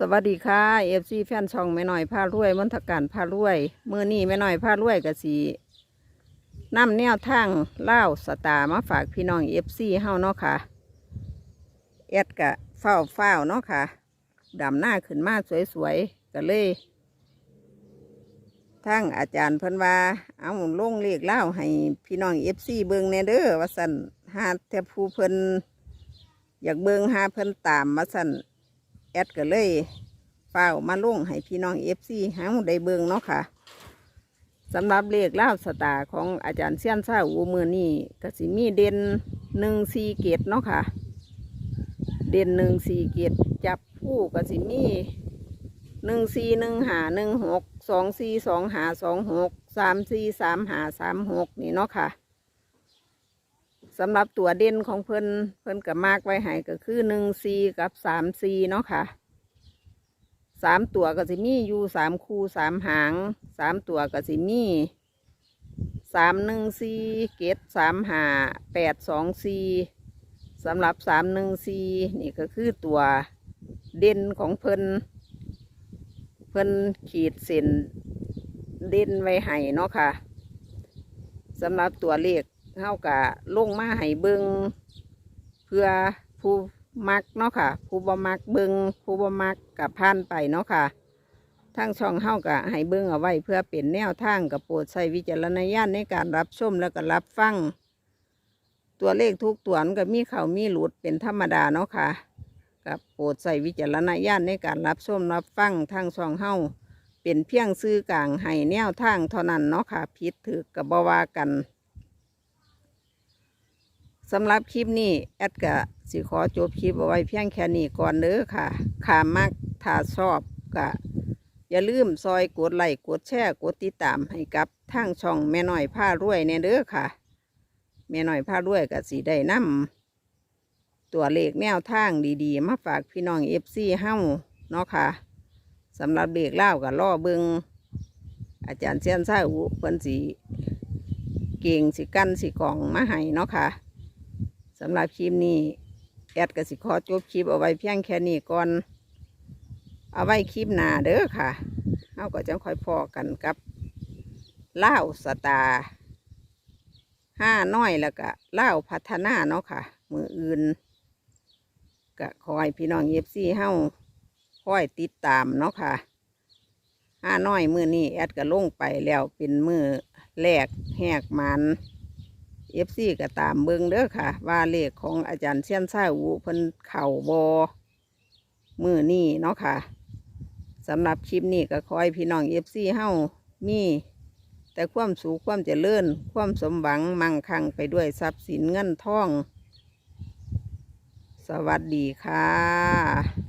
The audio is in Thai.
สวัสดีค่ะเอฟซีแฟนช่องแม่หน่อยพารวยมนทการพารวยมือนี้แม่หน่อยพารวยกะสีน้ำแนวทางเล่าสตามาฝากพี่น้องเอฟซีเฮาเนาะค่ะแอดกะเฝ้าเฝ้าเนาะค่ะดำหน้าขึ้นมาสวยๆก็เลยทั้งอาจารย์เพิ่นว่า เอาลงเลขเล่าให้พี่น้องเอฟซีเบิงแนเด้อว่าสั่นหาแต่ผู้เพิ่นอยากเบิงหาเพิ่นตามมาสั่น แอดก็เลยเฝ้ามาลงให้พี่น้องเอฟซีหาได้เบิงเนาะค่ะสำหรับเลขล่าสตาร์ของอาจารย์เซียนซ่าอูมือนี่ก็สิมีเด่นหนึ่งสี่เกตเนาะค่ะ เด่นหนึ่งสี่เกตจับผู้ก็สิมีหนึ่งสี่หนึ่งหาหนึ่งหกสองสี่สองหาสองหกสามสี่สามหาสามหกนี่เนาะค่ะ สำหรับตัวเด่นของเพิ่นเพิ่นกับมากไว้ให้ก็คือหนึ่งสี่กับสามสี่เนาะค่ะสามตัวก็สิมีอยู่สามคู่สามหางสามตัวก็สิมีสามหนึ่งสี่เกตสามหาแปดสองสี่สำหรับสามหนึ่งสี่นี่ก็คือตัวเด่นของเพิ่นเพิ่นขีดเส้นเด่นไว้ให้เนาะค่ะสำหรับตัวเลข เฮากะลงมาให้เบิงเพื่อผู้มักเนาะค่ะ ผู้บ่มักเบิงผู้บ่มักกับผ่านไปเนาะค่ะทั้งช่องเฮากะให้เบิงเอาไว้เพื่อเป็นแนวทางกับโปรดใช้วิจารณญาณในการรับชมแล้วก็รับฟังตัวเลขทุกตัวมันก็มีเขามีหลุดเป็นธรรมดาเนาะค่ะกับโปรดใส่วิจารณญาณในการรับชมรับฟังทั้งช่องเฮาเป็นเพียงซื้อกลางให้แนวทางเท่านั้นเนาะค่ะผิดถือกับบวากัน สำหรับคลิปนี้แอดกะสิขอจบคลิปเอาไว้เพียงแค่นี้ก่อนเด้อค่ะขามักถ้าชอบกะอย่าลืมซอยกดไลค์กดแชร์กดติดตามให้กับทางช่องแม่หน้อยผ้ารวยเนี่ยเด้อค่ะแม่หน้อยผ้ารวยกะสีได้นำตัวเลขแนวทางดีๆ มาฝากพี่น้องเอฟซีเฮ้าเนาะค่ะสำหรับเด็กเล่ากับล่อเบิงอาจารย์เซียนซ่าอุเพิ่นสีเก่งสิกันสิกล่องมาให้เนาะค่ะ สำหรับคลิปนี้ แอดกสิขอจบคลิปเอาไว้เพียงแค่นี้ก่อน เอาไว้คลิปหน้าเด้อค่ะเราก็จะค่อยพอกันกับเล่าสตาห้าน้อยแล้วก็เล่าพัฒนาเนาะค่ะ มืออื่นก็คอยพี่น้องเอฟซีเฮาคอยติดตามเนาะค่ะห้าน้อยมือนี้แอดก็ลงไปแล้วเป็นมือแรกแหกมัน เอฟซีก็ตามเบิงเด้อค่ะ ว่าเลขของอาจารย์เชียนซ่าอูเพิ่นเข่าบอมือนี่เนาะค่ะสำหรับคลิปนี้ก็ขอให้พี่น้องเอฟซีเฮามี แต่ความสูงความเจริญ ความสมหวังมั่งคั่งไปด้วยทรัพย์สินเงินทอง สวัสดีค่ะ